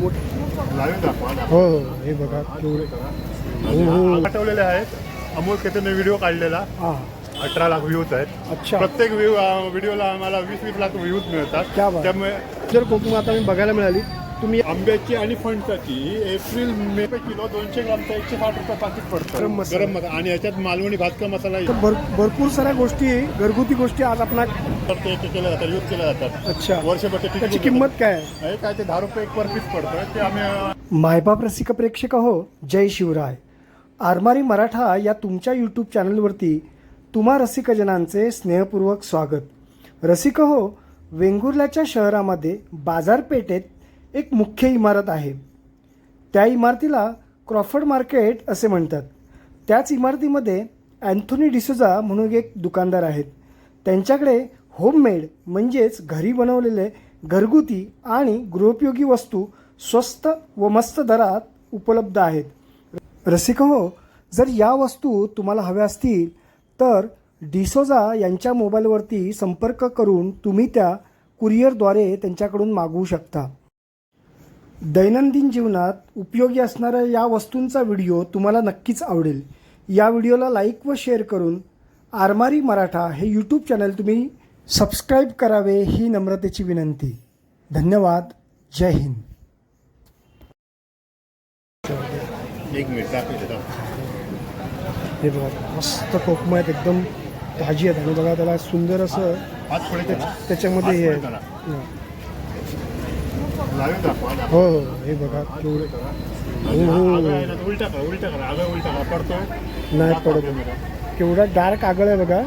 मोठ दाखवा हो हो हे बघा केवढे हो, हो. पाठवलेले आहेत. अमोल केतनने व्हिडिओ काढलेला. हां. अठरा लाख व्ह्यूज आहेत. अच्छा. प्रत्येक व्ह्यू व्हिडिओला आम्हाला वीस वीस लाख व्ह्यूज मिळतात. त्यामुळे जर कोकम आता बघायला मिळाली. तुम्ही आंब्याची आणि फणसाची एप्रिल मे किलो दोनशे ग्रामचा एकशे साठ रुपये पाकिट पडतं. गरम मसाला. गरम मसाला. आणि याच्यात मालवणी भातका मसाला तर भर भरपूर साऱ्या गोष्टी घरगुती गोष्टी आज आपण तर ते ते केले जातात यूज केले जातात. अच्छा. वर्षभर ते त्याची. किंमत काय आहे? हे काय ते दहा रुपये एक पर पीस पडतं. ते आम्ही अं, मायबाप रसिक प्रेक्षक हो जय शिवराय. आरमारी मराठा या तुमच्या यूट्यूब चॅनलवरती तुम्हा रसिकजनांचे स्नेहपूर्वक स्वागत. रसिक हो वेंगुर्ल्याच्या शहरामध्ये बाजारपेठेत एक मुख्य इमारत आहे. त्या इमारतीला क्रॉफर्ड मार्केट असे म्हणतात. त्याच इमारतीमध्ये अँथोनी डिसोजा म्हणून एक दुकानदार आहेत. त्यांच्याकडे होममेड म्हणजेच घरी बनवलेले घरगुती आणि गृहोपयोगी वस्तू स्वस्त व मस्त दरात उपलब्ध आहेत. रसिक हो जर या वस्तू तुम्हाला हव्या असतील तर डिसोजा यांच्या मोबाईलवरती संपर्क करून तुम्ही त्या कुरिअरद्वारे त्यांच्याकडून मागवू शकता. दैनंदिन जीवनात उपयोगी असणाऱ्या या वस्तूंचा व्हिडिओ तुम्हाला नक्कीच आवडेल. या व्हिडिओला लाईक व शेअर करून आरमारी मराठा हे यूट्यूब चॅनल तुम्ही सबस्क्राईब करावे ही नम्रतेची विनंती. धन्यवाद. जय हिंद. एक मिनिट. हे बघा मस्त कोकम आहेत एकदम ताजी आहेत. आणि बघा त्याला सुंदर असं. त्याच्यामध्ये हे हात पुढे आहे. करा. लाईव्ह दाखवा दाखवा. हो हो हे बघा केवढे आणि हा आगळ आहे ना, तो उलटा करा उलटा करा आगळ उलटा करा पडतोय. नाही पडत. केवढा डार्क आगळ आहे बघा.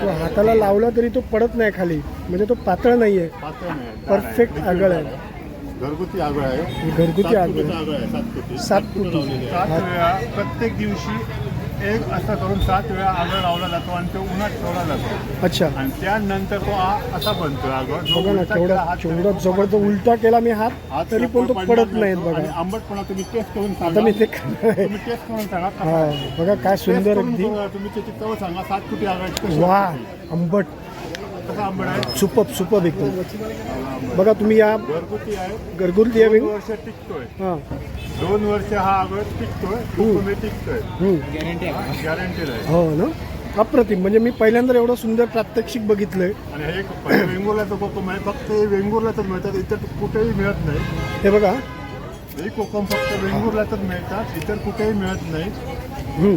तो हाताला लावला तरी तो पडत नाही खाली. म्हणजे तो पातळ नाही आहे. आहे. आगळ आहे. घरगुती आगळ आहे. घरगुती सात आगळ. आहे. सात फुटी प्रत्येक दिवशी एक असं करून सात वेळा आगळ लावला जातो आणि तो उन्हात ठेवला जातो अच्छा आणि त्यानंतर तो आ- असा बनतो बघा ना केवढा केवढा जबरदस्त पडत उलटा केला मी हात. हात तरी पण तो पडत नाही तो. बघा आंबटपणा तुम्ही टेस्ट करून सांगा मी ते. तुम्ही टेस्ट करून सांगा हा. बघा काय सुंदर अगदी तुम्ही त्याची चव सांगा सात फुटी आगळ वा. आंबट कसा आंबट आहे सुपप सुपप एकदम बघा तुम्ही या घरगुती आहे. घरगुती आहे दोन वर्ष टिकतोय. हां. दोन वर्ष हा आगळ टिकतोय कुकुमे टिकतोय. हम्म. गॅरंटीड आहे. हो ना? अप्रतिम. म्हणजे मी पहिल्यांदा एवढं सुंदर प्रात्यक्षिक बघितलंय. आणि हे पहिले वेंगुर्ल्याचं कोकम आहे. फक्त हे वेंगुर्ल्यातच मिळतात. इतर कुठेही मिळत नाही. हे बघा. हे कोकम फक्त वेंगुर्ल्यातच मिळतात. इतर कुठेही मिळत नाही. हम्म.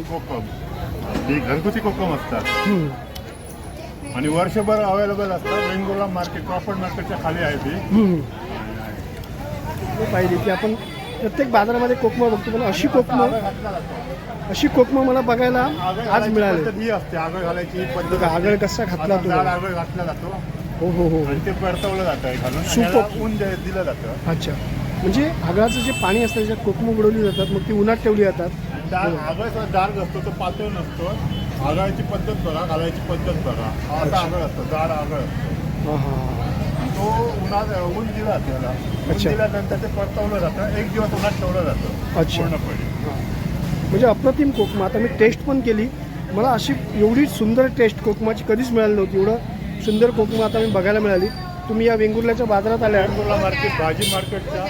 कोकम. ही घरगुती कोकम असतात. हम्म. आणि वर्षभर अवेलेबल असतात वेंगुर्ला मार्केट क्रॉफर्ड मार्केटच्या खाली आहे ती. पाहिजे की आपण प्रत्येक बाजारामध्ये कोकमा बघतो पण अशी कोकम आगळ जातो. अशी कोकम मला बघायला आगळ आज घालायची मिळाले. पद्धत ही असते. आगळ घालायची ही पद्धत बघा, आगळ. कसा घातला आता तो. जाड बघा. आगळ घातला जातो. हो हो हो. आणि ते परतवलं जातं हे घालून आणि सुपं. याला ऊन दे- दिलं जातं. अच्छा. म्हणजे आगळाचं जे पाणी असतं त्याच्यात कोकम बुडवली जातात मग ती उन्हात ठेवली जातात. डाळ आगळचा डार्क असतो तो पातळ नसतो. आगळाची पद्धत बघा घालायची पद्धत बघा. असा आगळ असतो जाड आगळ असतो. हां हां तो उन्हात ऊन दिला त्याला ऊन. दिल्यानंतर ते परतवलं जातं एक दिवस उन्हात ठेवलं जातं अच्छा. पूर्णपणे. म्हणजे अप्रतिम कोकमा. आता मी टेस्ट पण केली. मला अशी एवढी सुंदर टेस्ट कोकमाची कधीच मिळाली नव्हती. एवढं सुंदर कोकमा आता मी बघायला मिळाली. तुम्ही या वेंगुर्ल्याच्या बाजारात आल्या. वेंगुर्ला मार्केट भाजी मार्केटच्या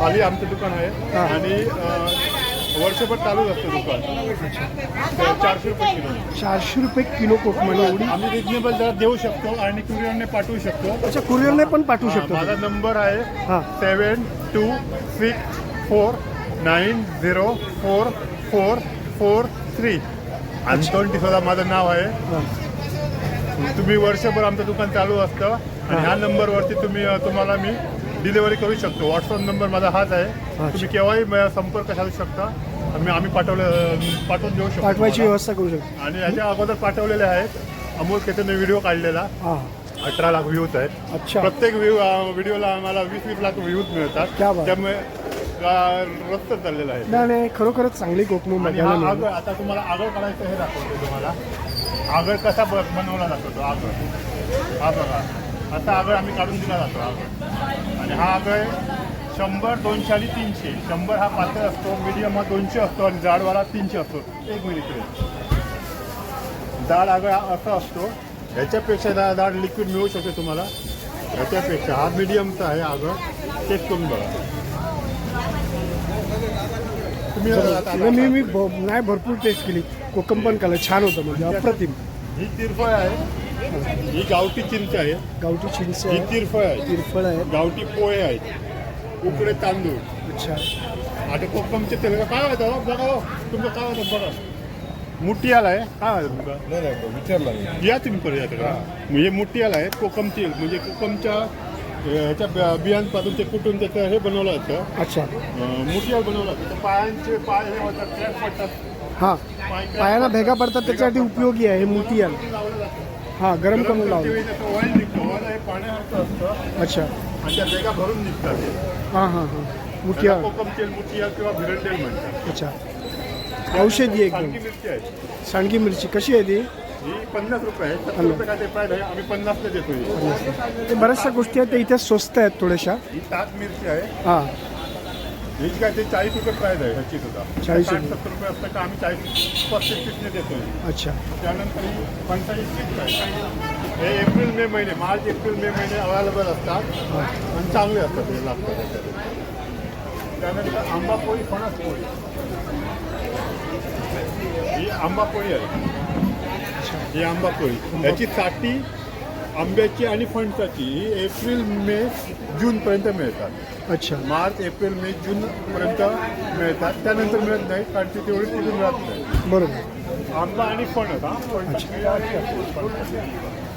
खाली आमचं दुकान आहे. आणि वर्षभर चालूच असतं दुकान. चारशे रुपये किलो. चारशे रुपये किलो कोकमा एवढी? आम्ही रिजनेबल दरात देऊ शकतो आणि कुरिअरने पाठवू शकतो. अच्छा कुरिअरने पण पाठवू शकतो. माझा नंबर आहे seven two six four nine zero four four four three. Anton Tisola माझं नाव आहे. तुम्ही वर्षभर आमचं दुकान चालू असतं. आणि ह्या नंबरवरती तुम्ही तुम्हाला मी डिलिव्हरी करू शकतो. व्हॉट्सअप नंबर माझा हाच आहे. तुम्ही केव्हाही संपर्क साधू शकता. आम्ही आम्ही पाठवले पाठवून देऊ शकतो पाठवायची तुम्हाला. व्यवस्था करू शकतो. आणि याच्या अगोदर पाठवलेले आहेत. अमोल केतनने व्हिडिओ काढलेला. हां. अठरा लाख व्ह्यूज आहेत. अच्छा. प्रत्येक व्ह्यू व्हिडिओला आम्हाला वीस वीस लाख व्ह्यूज क्या मिळतात बात. त्यामुळे रस्त चाललेलं आहे. नाही नाही खरोखरच चांगली कोकमा आणि बघायला हा मिळाली आगळ आता तुम्हाला आगळ काढायचं हे दाखवतो तुम्हाला. आगळ कसा ब- बनवला जातो तो? आगळ. हा. बघा असा आगळ आम्ही काढून दिला जातो आगळ. आणि हा आगळ शंभर दोनशे आणि तीनशे. शंभर हा पातळ असतो मीडियम हा दोनशे असतो आणि जाडवाला तीनशे असतो. एक मिनिट. जाड आगळ असा असतो. ह्याच्यापेक्षा जा- जाड लिक्विड मिळू शकते तुम्हाला. याच्यापेक्षा हा मीडियमचा आहे अगं टेस्ट करून बघा. तुम्ही मी मी नाही भरपूर टेस्ट केली. कोकम पण खाल्लं. छान होतं म्हणजे अप्रतिम. ही तिरफळ आहे. ही गावठी चिंच आहे. गावठी चिंच ही आहे. तिरफळ आहे. तिरफळ आहे. गावठी पोहे आहेत. उकडे तांदूळ. अच्छा. आता कोकमचे तेल काय होतं हो? बघा हो. तुमचं काय होतं बघा. मुठी आला आहे. काय होतं तुमचं? नाही नाही विचारला मी. या तुम्ही परत का म्हणजे मोठी आला आहे कोकम तेल म्हणजे कोकमच्या ह्याच्या ब- बियांपासून ते कुठून त्याचं हे बनवलं जातं अच्छा. मुठियाल बनवलं जातं तर पायांचे पाय हे होतात क्रॅक पडतात. हाँ. पायाला भेगा पडतात. त्याच्यासाठी उपयोगी आहे हे जातं. हां गरम करून करते लावलं. वेळी त्याचं ऑइल निघतं ऑइल हे पाण्यासारखं असतं. अच्छा. आणि त्या भेगा भरून निघतात. हां हां हां. मोठी त्याला आहे कोकम तेल किंवा म्हणतात. अच्छा. औषधी एकदम. सांडगी मिरची आहे. सांडगी मिरची. कशी आहे ती? ही पन्नास रुपये आहे. सत्तर रुपये काय ते प्राईस आहे. आम्ही पन्नासला देतो ही. ते बऱ्याचशा गोष्टी आहेत त्या इथे स्वस्त आहेत थोड्याशा. ही ताक मिरची आहे. हां. ह्याची काय ते चाळीस रुपये प्राईस आहे ह्याची सुद्धा. 40 साठ रुपये. सत्तर रुपये असतं का आम्ही चाळीस पस्तीस पीसने देतो अच्छा. त्यानंतर ही पंचाळीस आहे. हे एप्रिल मे महिने मार्च एप्रिल मे महिने अवेलेबल असतात. आणि चांगले असतात हे लागतात त्यानंतर आंबा पोळी फणस पोळी. ही आंबा पोळी आहे. ही आंबा पोळी. याची साठी आंब्याची आणि फणसाची ही एप्रिल मे जूनपर्यंत मिळतात. अच्छा. मार्च एप्रिल मे जून पर्यंत मिळतात. त्यानंतर मिळत नाही कारण ती तेवढी तिथून मिळत नाही. बरोबर. आंबा आणि फणस हा?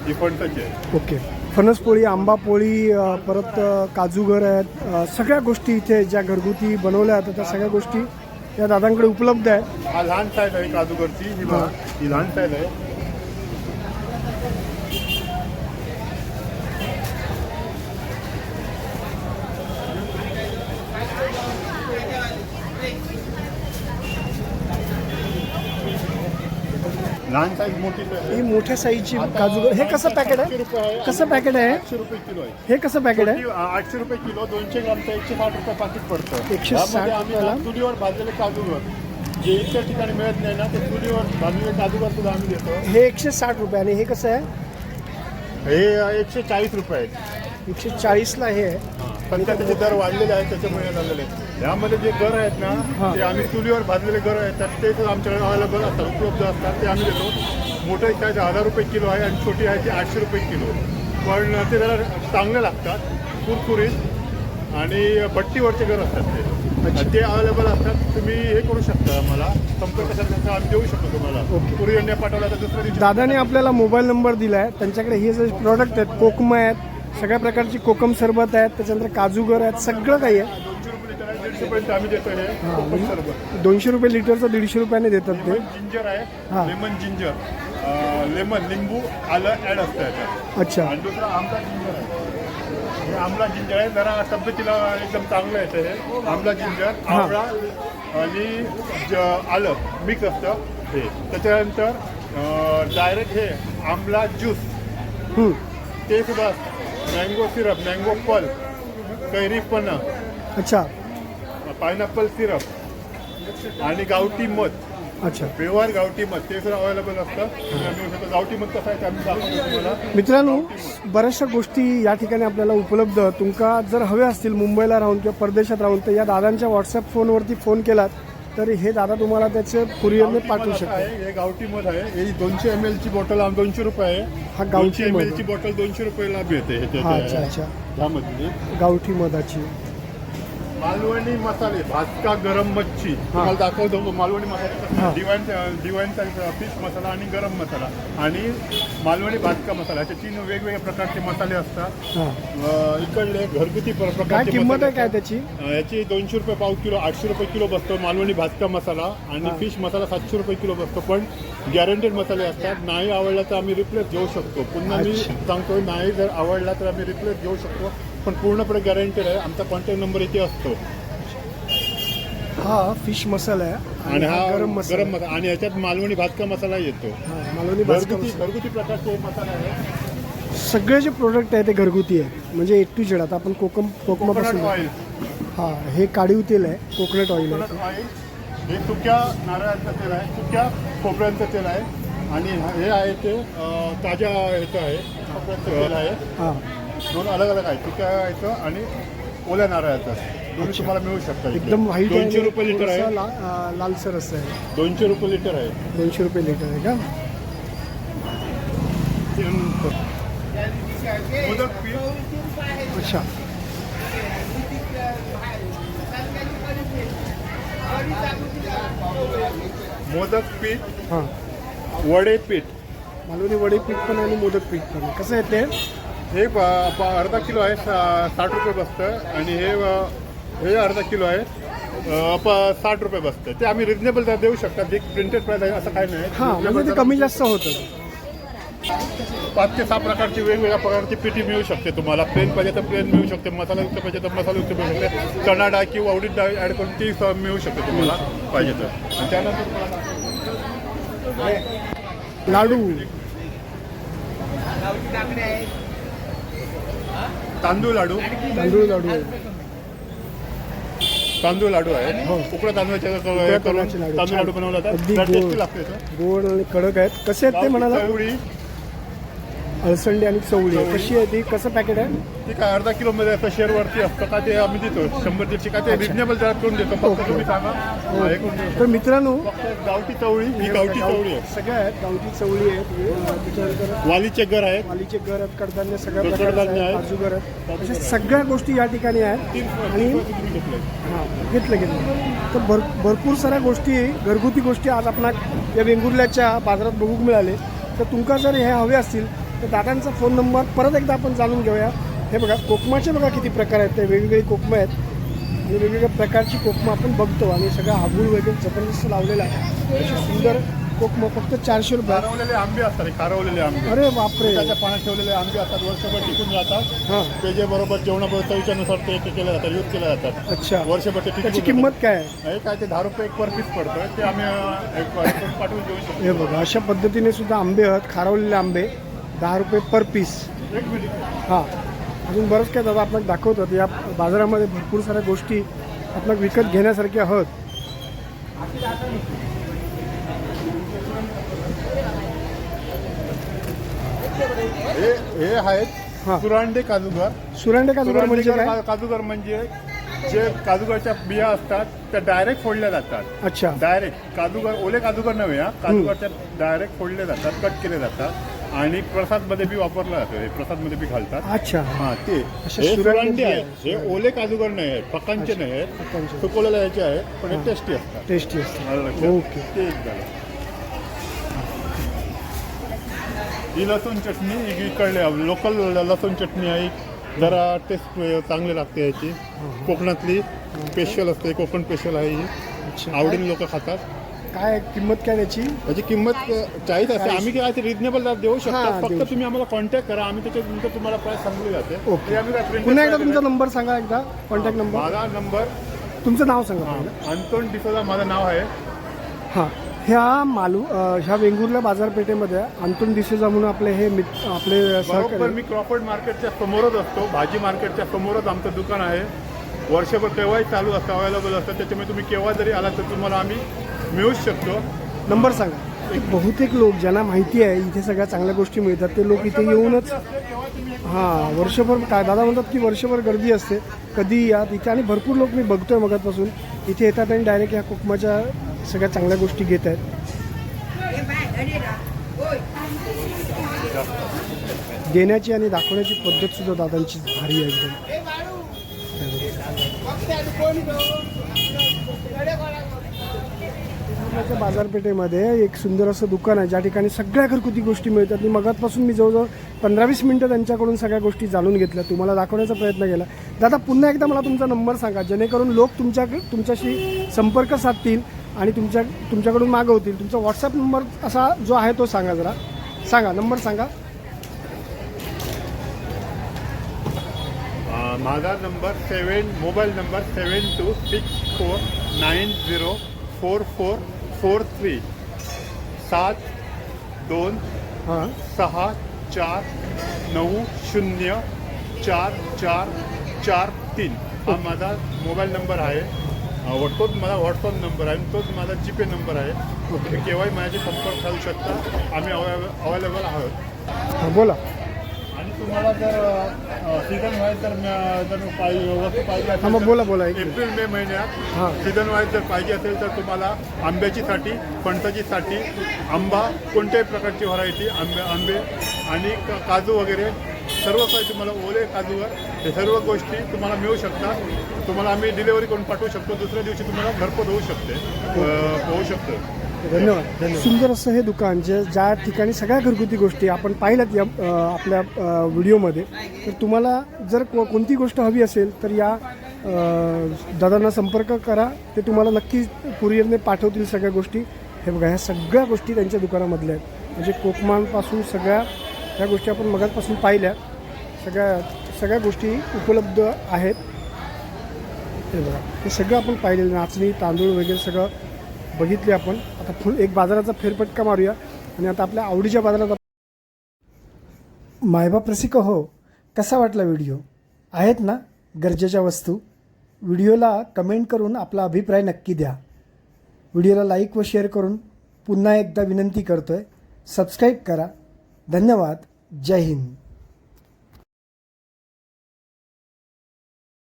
ही फणसाची आहे. ओके. फणस पोळी आंबा पोळी परत काजूगर आहेत. सगळ्या गोष्टी इथे ज्या घरगुती बनवल्या जातात त्या सगळ्या गोष्टी या दादांकडे उपलब्ध आहेत. हा लहान साईज आहे काजूगरची ही. ही लहान साईज आहे. लहान साईज मोठी आहे. ही मोठ्या साईजची काजूगर हे कसं पॅकेट आहे? आहे. कसं पॅकेट आहे? आठशे रुपये किलो आहे. हे कसं पॅकेट आहे? आ- आठशे रुपये किलो दोनशे ग्रामचं एकशे साठ रुपये पाकिट पडतं. 160 यामध्ये आम्ही रुपयाला? ना चुलीवर भाजलेले काजूवर जे इतर ठिकाणी मिळत नाही ना ते चुलीवर भाजलेले काजूवर सुद्धा आम्ही देतो. हे एकशे साठ रुपये आणि हे कसं आहे? हे एकशे चाळीस रुपये आहेत. एकशे चाळीसला हे आहे. पण त्याचे दर वाढलेले आहेत त्याच्यामुळे झालेले आहेत यामध्ये जे घर आहेत ना. ते आम्ही चुलीवर भाजलेले घर आहेत तर ते सुद्धा आमच्याकडे अवेलेबल असतात उपलब्ध असतात ते आम्ही देतो मोठे साईज हजार रुपये किलो आहे आणि छोटी आहे ती आठशे रुपये किलो पण ते जरा चांगले लागतात कुरकुरीत आणि भट्टीवरचे घर असतात ते. ते अवेलेबल असतात तुम्ही हे करू शकता आम्हाला संपर्क साधण्याचा आम्ही देऊ शकतो तुम्हाला ओके. कुरिअर इंडिया पाठवला तर दुसऱ्या दिवशी दादाने आपल्याला मोबाईल नंबर दिला आहे त्यांच्याकडे हे जे प्रॉडक्ट आहेत कोकम आहेत सगळ्या प्रकारची कोकम सरबत आहेत त्याच्यानंतर काजूगर आहेत सगळं काही आहे. हे सरबत. दोनशे रुपये लिटरचं दीडशे रुपयाने देतात ते. जिंजर हा. आहे लेमन जिंजर. अं, लेमन लिंबू आलं ॲड असतं याच्यात. अच्छा. आणि दुसरा आमला जिंजर आहे. हे आमला जिंजर आहे जरा तब्येतीला एकदम चांगलं येतं हे आमला जिंजर. आवळा आणि ज- आलं मिक्स असतं हे. त्याच्यानंतर डायरेक्ट हे आमला ज्यूस. हम्म. ते सुद्धा मँगो सिरप मँगो पल कैरी पन्ना अच्छा. पायनॅपल सिरप आणि गावठी मध. अच्छा. प्युअर गावठी मध ते सुद्धा अवेलेबल असतं. तुम्ही शकता. गावठी मध कसं आहे ते आम्ही दाखवतो तुम्हाला. मित्रांनो बऱ्याचशा गोष्टी या ठिकाणी आपल्याला उपलब्ध. तुमका जर हव्या असतील मुंबईला राहून किंवा परदेशात राहून तर या दादांच्या व्हॉट्सअप फोनवरती फोन केलात. तर हे दादा तुम्हाला त्याचे कुरिअरने गावठी पाठवू आहे हे गावठी मध आहे ही दोनशे एम एल ची बॉटल दोनशे रुपये आहे. हा गावठी एम मध. एल ची बॉटल दोनशे रुपयाला मिळते हा अच्छा अच्छा. गावठी मधाची. मालवणी मसाले भाजका गरम मच्छी. तुम्हाला दाखवतो मालवणी मसाले. डिवाइन डिवाइनचा फिश मसाला आणि गरम मसाला. आणि मालवणी भाजका मसाला असे तीन वेगवेगळ्या प्रकारचे मसाले असतात. अं, इकडले घरगुती प्र- काय प्रकारचे किंमत मसाले आहे काय असतात. त्याची? अं, याची दोनशे रुपये पाव किलो आठशे रुपये किलो बसतो मालवणी भाजका मसाला आणि. फिश मसाला सातशे रुपये किलो बसतो. पण गॅरंटेड मसाले असतात. नाही आवडला तर आम्ही रिप्लेस घेऊ शकतो. पुन्हा मी. सांगतो नाही जर आवडला तर आम्ही रिप्लेस घेऊ शकतो. पण पूर्णपणे गॅरंटेड आहे. आमचा कॉन्टॅक्ट नंबर इथे असतो. हा फिश मसाला आहे आणि हा गरम मसाला गरम मसाला. आणि याच्यात मालवणी भाजका मसाला येतो. हा, मालवणी भाजका घरगुती मसाला. घरगुती प्रकारचे मसाला आहे सगळे जे प्रोडक्ट आहे ते घरगुती आहे म्हणजे ए टू जेड आता आपण कोकम कोकमापासून कोकोनट ऑइल हा हे काढीव तेल आहे. कोकोनट ऑइल आहे. कोकोनट ऑइल हे सुक्या नारळाचं तेल आहे. सुक्या खोबऱ्यांचं तेल आहे. आणि हे आहे ते अं, ताज्या ह्याचं आहे. खोबऱ्याचं तेल आहे. हा. दोन अलग अलग आहेत तिच्याचं आणि ओल्या नारळाचं. दोन्ही तुम्हाला मिळू शकतात. एकदम व्हाईट दोनशे रुपये लिटर आहे. लालसर असं आहे. दोनशे रुपये लिटर आहे. दोनशे रुपये लिटर आहे का? मोदक पीठ अच्छा. मोदक पीठ हां. वडे पीठ. मालवणी वडे पीठ पण आणि मोदक पीठ पण आहे. कसं आहे ते? हे प- प- अर्धा किलो आहे सा- साठ रुपये बसतं. आणि हे हे अर्धा किलो आहे प- साठ रुपये बसतं. ते आम्ही रिजनेबल दर देऊ शकतात. एक प्रिंटेड प्राईस आहे असं काही नाही. हां म्हणजे ते कमी जास्त होतं. पाच ते सहा प्रकारची वेगवेगळ्या प्रकारची पिठी मिळू शकते तुम्हाला. प्लेन पाहिजे तर प्लेन मिळू शकते मसालायुक्त पाहिजे तर मसालायुक्त मिळू शकते. चणा डाळ किंवा उडीद डाळ ॲड करून ती स- मिळू शकते तुम्हाला पाहिजे तर. आणि त्यानंतर लाडू. तांदूळ लाडू तांदूळ लाडू आहे. तांदूळ लाडू आहे हो. उकडा तांदूळाचे करून तांदळाचे लाडू. तांदूळ लाडू. बनवला अगदी गोड. टेस्टी लागते तो. गोड आणि कडक आहेत कसे आहेत ते म्हणाला चवळी अलसंडी आणि चवळी आहे. कशी आहे ती? कसं पॅकेट आहे? ती काय अर्धा किलो मध्ये असतं शेअरवरती असतं. का ते आम्ही देतो. शंभर दीडशे का ते रिजनेबल दरात करून देतो. फक्त. तुम्ही सांगा. हा, हे करून देऊ. तर मित्रांनो फक्त गावठी चवळी ही गावठी चवळी आहे. सगळ्या आहेत गावठी चवळी आहेत. त्याच्यानंतर वालीचे घर आहे वालीचे घर आहेत कडधान्य सगळ्या कडधान्य आहेत. काजू घर आहेत. अशा सगळ्या गोष्टी या ठिकाणी आहेत. तीन आणि तुम्ही घेतलंय हां घेतलं घेतलं. तर भर भरपूर साऱ्या गोष्टी घरगुती गोष्टी. आज आपण या वेंगुर्ल्याच्या बाजारात बघूक मिळाले. तर तुमका जर हे हवे असतील तर दादांचा फोन नंबर परत एकदा आपण जाणून घेऊया. हे बघा कोकमाचे बघा किती प्रकार आहेत. ते वेगवेगळे कोकमं आहेत. आणि वेगवेगळ्या प्रकारची कोकमं आपण बघतो आणि सगळं आगूळ वगैरे जबरदस्त लावलेला आहे. अशी सुंदर कोकमं फक्त चारशे रुपये. खारवलेले आंबे असतात हे खारवलेले आंबे. अरे बापरे. त्याच्या पाण्यात ठेवलेले आंबे असतात वर्षभर टिकून जातात हां. त्याच्याबरोबर जेवणाबरोबर चवीच्यानुसार ते ते केले जातात यूज केले जातात. अच्छा. वर्षभर ते टिकून त्याची. किंमत काय आहे? हे काय ते दहा रुपये एक पर पीस पडतं ते आम्ही अं, एक हे करून पाठवून देऊ शकतो. हे बघा अशा पद्धतीने सुद्धा आंबे आहेत खारवलेले आंबे. दहा रुपये पर पीस हां. अजून बरंच काय दादा आपल्याला दाखवतात. या बाजारामध्ये भरपूर साऱ्या गोष्टी आपल्याला विकत घेण्यासारख्या आहोत. हे हे हां. आहेत सुरांडे काजूगर. सुरांडे का जुगार म्हणजे काय? काजूगर म्हणजे जे काजूगरच्या बिया असतात त्या डायरेक्ट फोडल्या जातात. अच्छा. डायरेक्ट काजूगर ओले काजूगर नव्हे हा. काजूगरच्या डायरेक्ट फोडले जातात कट केले जातात. आणि प्रसादमध्ये बी वापरलं जातं. हे प्रसादमध्ये बी घालतात. अच्छा. हा ते अशा हे सुरांडे सुरांडे बिया आहेत. हे ओले काजूगर नाही आहेत. पकांचे नाही आहेत. सुकवलेले ह्याचे आहेत पण हे टेस्टी असतात. टेस्टी असते आलं लक्षात? ओके. ते एक झालं. ही लसूण चटणी ही इकडले लोकल लसूण चटणी आहे. जरा टेस्ट चांगली लागते याची. कोकणातली स्पेशल असते. कोकण स्पेशल आहे ही. अच्छा. आवडीने लोक खातात. काय किंमत काय त्याची? त्याची किंमत चाळीस असते. आम्ही काय ते रिजनेबल देऊ हां, शकतो देऊ फक्त तुम्ही आम्हाला कॉन्टॅक्ट करा. आम्ही त्याच्यानंतर तुम्हाला प्राइस सांगली जाते. ओके. ते आम्ही काय पुन्हा एकदा तुमचा. नंबर सांगा एकदा. कॉन्टॅक्ट नंबर माझा नंबर तुमचं नाव सांगा पहिलं. अंतोन डिसोजा माझं नाव आहे. हां. ह्या मालू अं, ह्या वेंगुर्ला बाजारपेठेमध्ये अंतून दिसेजा म्हणून आपले हे मित आपले बरोबर सहकारी मी क्रॉफर्ड मार्केटच्या समोरच असतो. भाजी मार्केटच्या समोरच आमचं दुकान आहे. वर्षभर केव्हाही चालू असतं अवेलेबल असतं. त्याच्यामुळे तुम्ही केव्हा जरी आला तर तुम्हाला आम्ही मिळूच शकतो. नंबर सांगा. एक बहुतेक लोक ज्यांना माहिती आहे इथे सगळ्या चांगल्या गोष्टी मिळतात ते लोक इथे येऊनच हां वर्षभर काय दादा म्हणतात की वर्षभर गर्दी असते. कधी या इथे आणि भरपूर लोक मी बघतोय मगातपासून इथे येतात आणि डायरेक्ट या कोकमाच्या सगळ्या चांगल्या गोष्टी घेत आहेत. देण्याची आणि दाखवण्याची पद्धत सुद्धा दादांची भारी आहे एकदम. पुण्याच्या बाजारपेठेमध्ये एक सुंदर असं दुकान आहे. ज्या ठिकाणी सगळ्या घरगुती गोष्टी मिळतात. आणि मगातपासून मी जवळजवळ पंधरा वीस मिनटं त्यांच्याकडून सगळ्या गोष्टी जाणून घेतल्या. तुम्हाला दाखवण्याचा प्रयत्न केला. दादा पुन्हा एकदा मला तुमचा नंबर सांगा. जेणेकरून लोक तुमच्या तुमच्याशी संपर्क साधतील आणि तुमच्या तुमच्याकडून मागवतील. तुमचा व्हॉट्सअप नंबर असा जो आहे तो सांगा जरा. सांगा नंबर सांगा. माझा number seven mobile number seven two six four nine zero four four four three. सात दोन हां. सहा चार नऊ शून्य चार चार चार तीन. हा माझा मोबाईल नंबर आहे. तोच माझा व्हॉट्सअप नंबर आहे. आणि तोच माझा जी पे नंबर आहे. तुम्ही केव्हाही माझ्याशी संपर्क साधू शकता. आम्ही अवेलेबल आहोत. हां बोला. तुम्हाला जर सीझन वाईज जर पाहिजे वस्तू पाहिजे हा मग बोला बोला एक एप्रिल मे हां. महिन्यात सीझन वाईज जर पाहिजे असेल तर तुम्हाला आंब्याची साठी फणसाची साठी आंबा कोणत्याही प्रकारची व्हरायटी आंबे आंबे आणि काजू वगैरे सर्व काही तुम्हाला ओले काजूवर हे सर्व गोष्टी तुम्हाला मिळू शकतात. तुम्हाला आम्ही डिलिव्हरी करून पाठवू शकतो. दुसऱ्या दिवशी तुम्हाला घरपोच होऊ शकते. होऊ शकतं. धन्यवाद धन्यवाद. सुंदर असं हे दुकान जे ज्या ठिकाणी सगळ्या घरगुती गोष्टी आपण पाहिल्यात या आपल्या व्हिडिओमध्ये तर तुम्हाला जर को कोणती गोष्ट हवी असेल तर या दादांना संपर्क करा. ते तुम्हाला नक्की कुरिअरने पाठवतील सगळ्या गोष्टी. हे बघा ह्या सगळ्या गोष्टी त्यांच्या दुकानामधल्या आहेत. म्हणजे कोकमानपासून सगळ्या ह्या गोष्टी आपण मगापासून पाहिल्या. सगळ्या सगळ्या गोष्टी उपलब्ध आहेत. हे बघा हे सगळं आपण पाहिलेलं नाचणी तांदूळ वगैरे सगळं बघितले आपण. आता फुल एक बाजाराचा फेरपटका मारूया आणि आता आपल्या आवडीच्या बाजारात मायबाप रसिक हो कसा वाटला व्हिडिओ? आहेत ना गरजेच्या वस्तू? व्हिडिओला कमेंट करून आपला अभिप्राय नक्की द्या. व्हिडिओला लाईक व शेअर करून पुन्हा एकदा विनंती करतोय. सबस्क्राईब करा. धन्यवाद. जय हिंद.